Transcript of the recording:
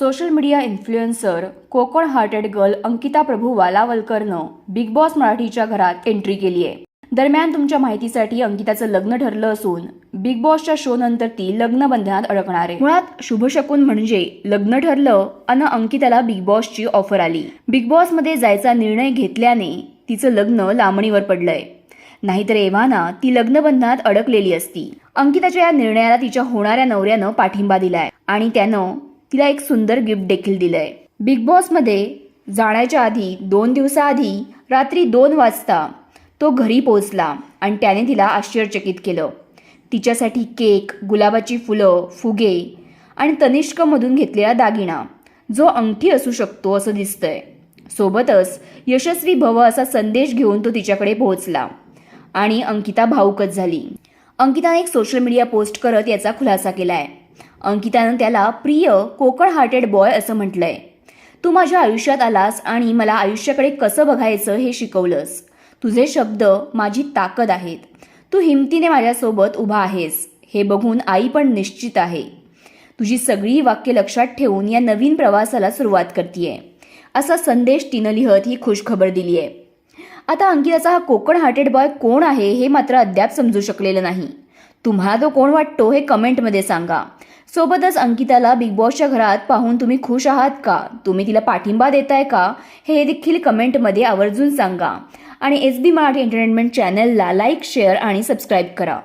Social media influencer Konkan hearted girl Ankita Prabhu वालावलकरनं Bigg Boss मराठीच्या घरात entry केली आहे दरम्यान तुमच्या माहितीसाठी अंकिताचं लग्न ठरलं असून बिग बॉसच्या शो नंतर ती लग्न बंधनात अडकणार आहे. मुळात शुभशकून म्हणजे लग्न ठरलं अन अंकिताला बिग बॉसची ऑफर आली. बिग बॉसमध्ये जायचा निर्णय घेतल्याने तिचं लग्न लांबणीवर पडलंय. नाहीतर एव्हाना ती लग्नबंधनात अडकलेली असती. अंकिताच्या या निर्णयाला तिच्या होणाऱ्या नवऱ्यानं पाठिंबा दिलाय आणि त्यानं तिला एक सुंदर गिफ्ट देखील दिलंय. बिग बॉसमध्ये जाण्याच्या आधी दोन दिवसाआधी रात्री दोन वाजता तो घरी पोहोचला आणि त्याने तिला आश्चर्यचकित केलं. तिच्यासाठी केक गुलाबाची फुलं फुगे आणि तनिष्कमधून घेतलेला दागिना जो अंगठी असू शकतो असं दिसतंय. सोबतच यशस्वी भव असा संदेश घेऊन तो तिच्याकडे पोहोचला आणि अंकिता भाऊकच झाली. अंकिताने एक सोशल मीडिया पोस्ट करत याचा खुलासा केलाय. अंकितानं त्याला प्रिय कोकण हार्टेड बॉय असं म्हटलंय. तू माझ्या आयुष्यात आलास आणि मला आयुष्याकडे कसं बघायचं हे शिकवलंस. तुझे शब्द माझी ताकद आहेत. तू हिमतीने माझ्यासोबत उभा आहेस. हे बघून आई पण निश्चित आहे. तुझी सगळी वाक्य लक्षात ठेवून या नवीन प्रवासाला सुरुवात करतीये. असा संदेश तिनं लिहत ही खुशखबर दिली आहे आता अंकिताचा हा कोकण हार्टेड बॉय कोण आहे हे मात्र अद्याप समजू शकलेलं नाही. तुम्हाला तो कोण वाटतो हे कमेंटमध्ये सांगा. सोबतच अंकिताला बिग बॉसच्या घरात पाहून तुम्ही खुश आहात का? तुम्ही तिला पाठिंबा देताय का? हे देखील कमेंटमध्ये आवर्जून सांगा. आणि एस बी मराठी एंटरटेनमेंट चॅनलला लाईक शेअर आणि सबस्क्राईब करा.